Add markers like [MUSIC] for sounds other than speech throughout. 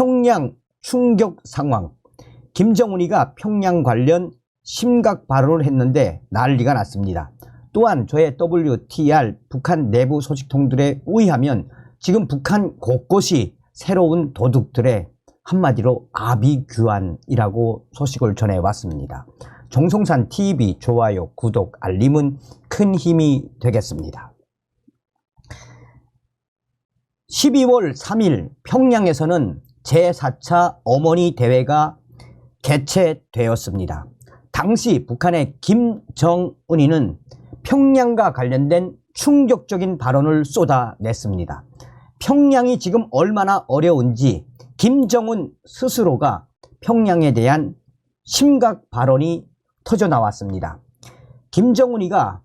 평양 충격 상황. 김정은이가 평양 관련 심각 발언을 했는데 난리가 났습니다. 또한 저의 WTR 북한 내부 소식통들에 의하면 지금 북한 곳곳이 새로운 도둑들의 한마디로 아비규환이라고 소식을 전해왔습니다. 정성산 TV 좋아요, 구독, 알림은 큰 힘이 되겠습니다. 12월 3일 평양에서는 제4차 어머니 대회가 개최되었습니다. 당시 북한의 김정은이는 평양과 관련된 충격적인 발언을 쏟아냈습니다. 평양이 지금 얼마나 어려운지 김정은 스스로가 평양에 대한 심각 발언이 터져 나왔습니다. 김정은이가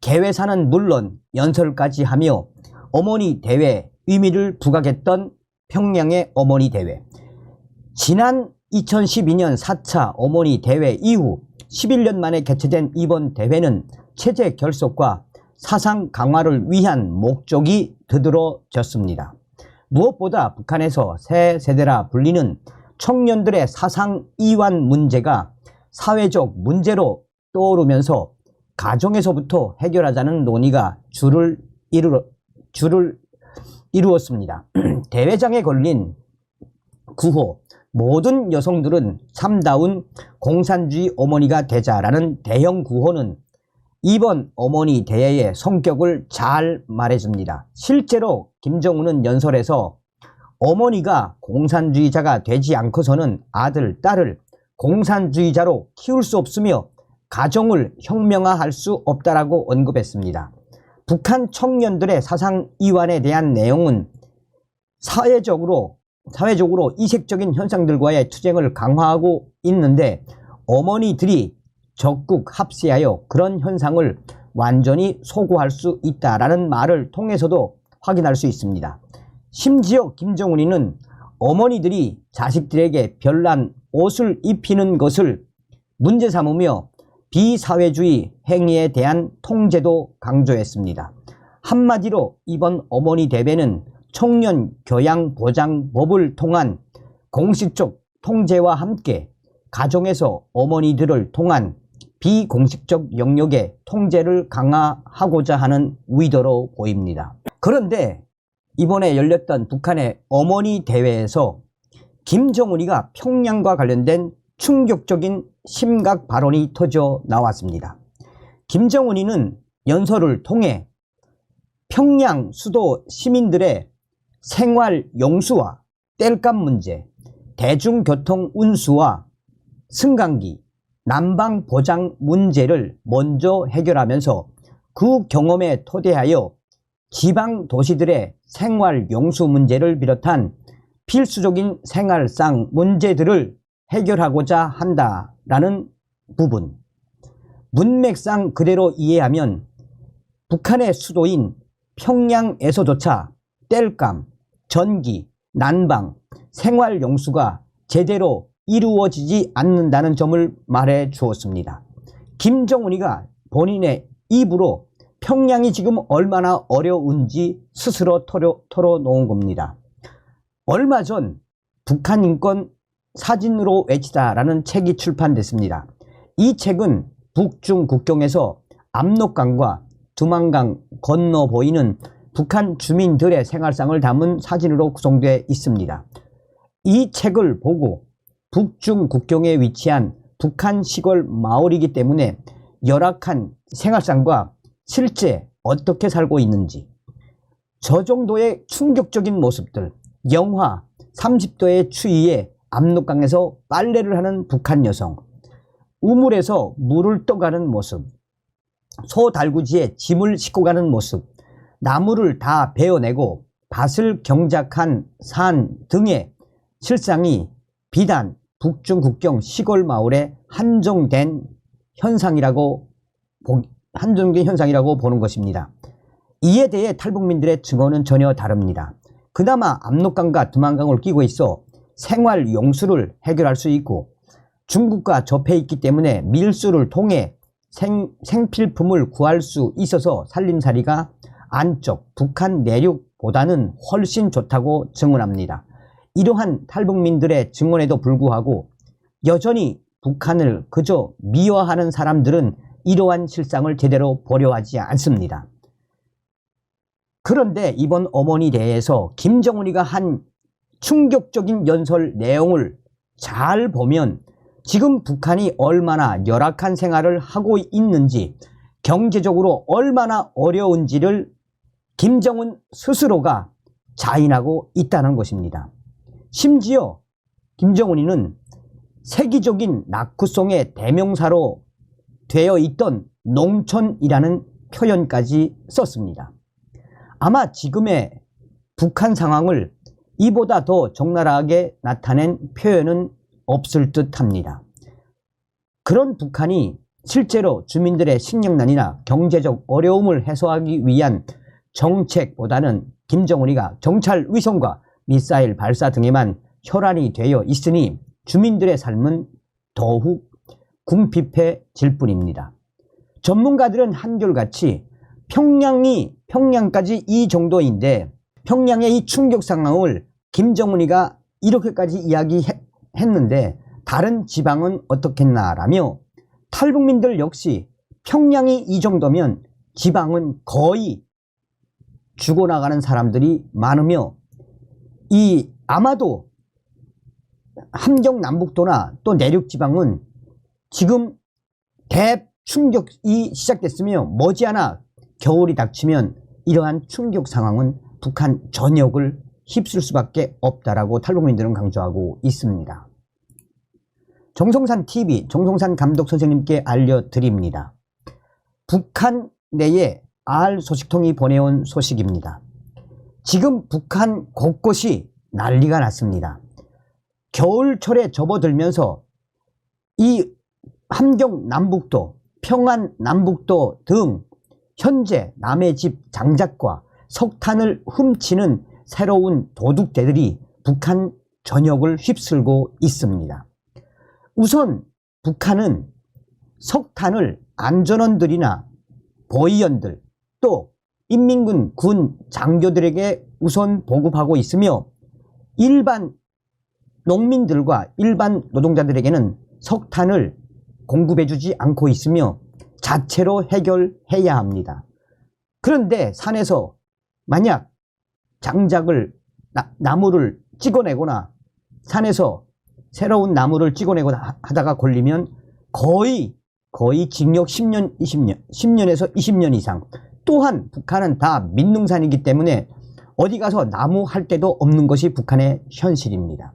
개회사는 물론 연설까지 하며 어머니 대회 의미를 부각했던 평양의 어머니 대회. 지난 2012년 4차 어머니 대회 이후 11년 만에 개최된 이번 대회는 체제 결속과 사상 강화를 위한 목적이 드들어졌습니다. 무엇보다 북한에서 새 세대라 불리는 청년들의 사상 이완 문제가 사회적 문제로 떠오르면서 가정에서부터 해결하자는 논의가 줄을 이루, 줄을 이루었습니다. [CLEARS THROAT] 대회장에 걸린 구호 모든 여성들은 참다운 공산주의 어머니가 되자라는 대형 구호는 이번 어머니 대회의 성격을 잘 말해줍니다. 실제로 김정은은 연설에서 어머니가 공산주의자가 되지 않고서는 아들, 딸을 공산주의자로 키울 수 없으며 가정을 혁명화할 수 없다라고 언급했습니다. 북한 청년들의 사상 이완에 대한 내용은 사회적으로 사회적으로 이색적인 현상들과의 투쟁을 강화하고 있는데 어머니들이 적극 합세하여 그런 현상을 완전히 소구할 수 있다라는 말을 통해서도 확인할 수 있습니다. 심지어 김정은이는 어머니들이 자식들에게 별난 옷을 입히는 것을 문제 삼으며 비사회주의 행위에 대한 통제도 강조했습니다. 한마디로 이번 어머니 대회는 청년 교양 보장법을 통한 공식적 통제와 함께 가정에서 어머니들을 통한 비공식적 영역의 통제를 강화하고자 하는 의도로 보입니다. 그런데 이번에 열렸던 북한의 어머니 대회에서 김정은이가 평양과 관련된 충격적인 심각 발언이 터져 나왔습니다. 김정은이는 연설을 통해 평양 수도 시민들의 생활 용수와 땔감 문제, 대중교통 운수와 승강기, 난방 보장 문제를 먼저 해결하면서 그 경험에 토대하여 지방 도시들의 생활 용수 문제를 비롯한 필수적인 생활상 문제들을 해결하고자 한다라는 부분. 문맥상 그대로 이해하면 북한의 수도인 평양에서조차 땔감, 전기, 난방, 생활 용수가 제대로 이루어지지 않는다는 점을 말해 주었습니다. 김정은이가 본인의 입으로 평양이 지금 얼마나 어려운지 스스로 털어, 털어놓은 겁니다. 얼마 전 북한 인권 사진으로 외치다라는 책이 출판됐습니다. 이 책은 북중 국경에서 압록강과 두만강 건너 보이는 북한 주민들의 생활상을 담은 사진으로 구성되어 있습니다. 이 책을 보고 북중 국경에 위치한 북한 시골 마을이기 때문에 열악한 생활상과 실제 어떻게 살고 있는지 저 정도의 충격적인 모습들 영하 30도의 추위에 압록강에서 빨래를 하는 북한 여성 우물에서 물을 떠가는 모습 소 달구지에 짐을 싣고 가는 모습 나무를 다 베어내고 밭을 경작한 산 등의 실상이 비단 북중 국경 시골 마을에 한정된 현상이라고 한정된 현상이라고 보는 것입니다. 이에 대해 탈북민들의 증언은 전혀 다릅니다. 그나마 압록강과 두만강을 끼고 있어 생활 용수를 해결할 수 있고 중국과 접해 있기 때문에 밀수를 통해 생, 생필품을 구할 수 있어서 살림살이가 안쪽 북한 내륙보다는 훨씬 좋다고 증언합니다. 이러한 탈북민들의 증언에도 불구하고 여전히 북한을 그저 미워하는 사람들은 이러한 실상을 제대로 보려하지 않습니다. 그런데 이번 어머니 대회에서 김정은이가 한 충격적인 연설 내용을 잘 보면 지금 북한이 얼마나 열악한 생활을 하고 있는지 경제적으로 얼마나 어려운지를 김정은 스스로가 자인하고 있다는 것입니다. 심지어 김정은이는 세계적인 낙후송의 대명사로 되어 있던 농촌이라는 표현까지 썼습니다. 아마 지금의 북한 상황을 이보다 더 적나라하게 나타낸 표현은 없을 듯 합니다. 그런 북한이 실제로 주민들의 식량난이나 경제적 어려움을 해소하기 위한 정책보다는 김정은이가 정찰 위성과 미사일 발사 등에만 혈안이 되어 있으니 주민들의 삶은 더욱 궁핍해질 뿐입니다. 전문가들은 한결같이 평양이 평양까지 이 정도인데 평양의 이 충격 상황을 김정은이가 이렇게까지 이야기했는데 다른 지방은 어떻겠나라며 탈북민들 역시 평양이 이 정도면 지방은 거의 죽어나가는 사람들이 많으며 이 아마도 함경 남북도나 또 내륙 지방은 지금 대충격이 시작됐으며 머지않아 겨울이 닥치면 이러한 충격 상황은 북한 전역을 휩쓸 수밖에 없다라고 탈북민들은 강조하고 있습니다. 정성산 TV 정성산 감독 선생님께 알려드립니다. 북한 내에 알 소식통이 보내온 소식입니다. 지금 북한 곳곳이 난리가 났습니다. 겨울철에 접어들면서 이 함경 남북도, 평안 남북도 등 현재 남의 집 장작과 석탄을 훔치는 새로운 도둑대들이 북한 전역을 휩쓸고 있습니다. 우선 북한은 석탄을 안전원들이나 보위원들 또 인민군 군 장교들에게 우선 보급하고 있으며 일반 농민들과 일반 노동자들에게는 석탄을 공급해주지 않고 있으며 자체로 해결해야 합니다. 그런데 산에서 만약 장작을 나, 무를 찍어내거나 산에서 새로운 나무를 찍어내거나 하다가 걸리면 거의 거의 징역 10년, 20년, 10년에서 20년 이상. 또한 북한은 다 민능산이기 때문에 어디 가서 나무 할 데도 없는 것이 북한의 현실입니다.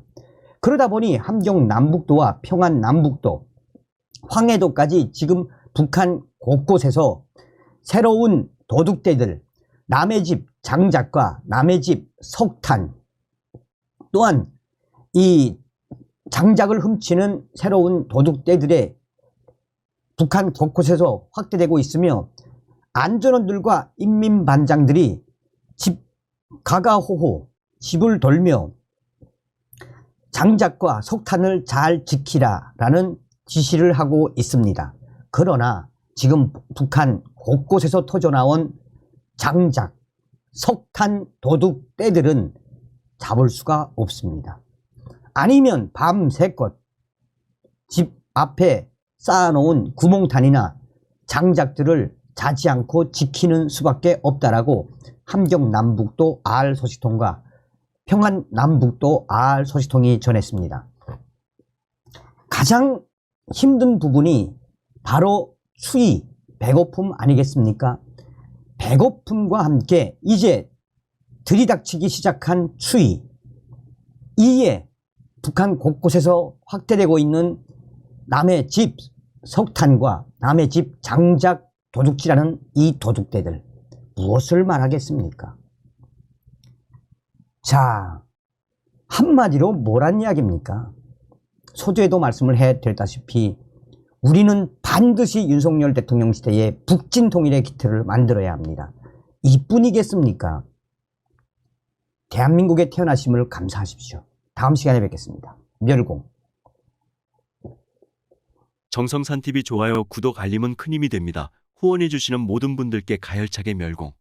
그러다 보니 함경 남북도와 평안 남북도, 황해도까지 지금 북한 곳곳에서 새로운 도둑대들, 남의 집 장작과 남의 집 석탄, 또한 이 장작을 훔치는 새로운 도둑대들의 북한 곳곳에서 확대되고 있으며 안전원들과 인민반장들이 집 가가호호 집을 돌며 장작과 석탄을 잘 지키라 라는 지시를 하고 있습니다. 그러나 지금 북한 곳곳에서 터져나온 장작, 석탄 도둑 떼들은 잡을 수가 없습니다. 아니면 밤새껏 집 앞에 쌓아놓은 구멍탄이나 장작들을 자지 않고 지키는 수밖에 없다라고 함경 남북도 알 소식통과 평안 남북도 알 소식통이 전했습니다. 가장 힘든 부분이 바로 추위, 배고픔 아니겠습니까? 배고픔과 함께 이제 들이닥치기 시작한 추위, 이에 북한 곳곳에서 확대되고 있는 남의 집 석탄과 남의 집 장작 도둑질하는 이 도둑대들 무엇을 말하겠습니까? 자, 한마디로 뭐란 이야기입니까? 소두에도 말씀을 해 드렸다시피 우리는 반드시 윤석열 대통령 시대에 북진 통일의 기틀을 만들어야 합니다. 이뿐이겠습니까? 대한민국에 태어나심을 감사하십시오. 다음 시간에 뵙겠습니다. 멸공. 정성산 TV 좋아요, 구독, 알림은 큰 힘이 됩니다. 후원해 주시는 모든 분들께 가열차게 멸공.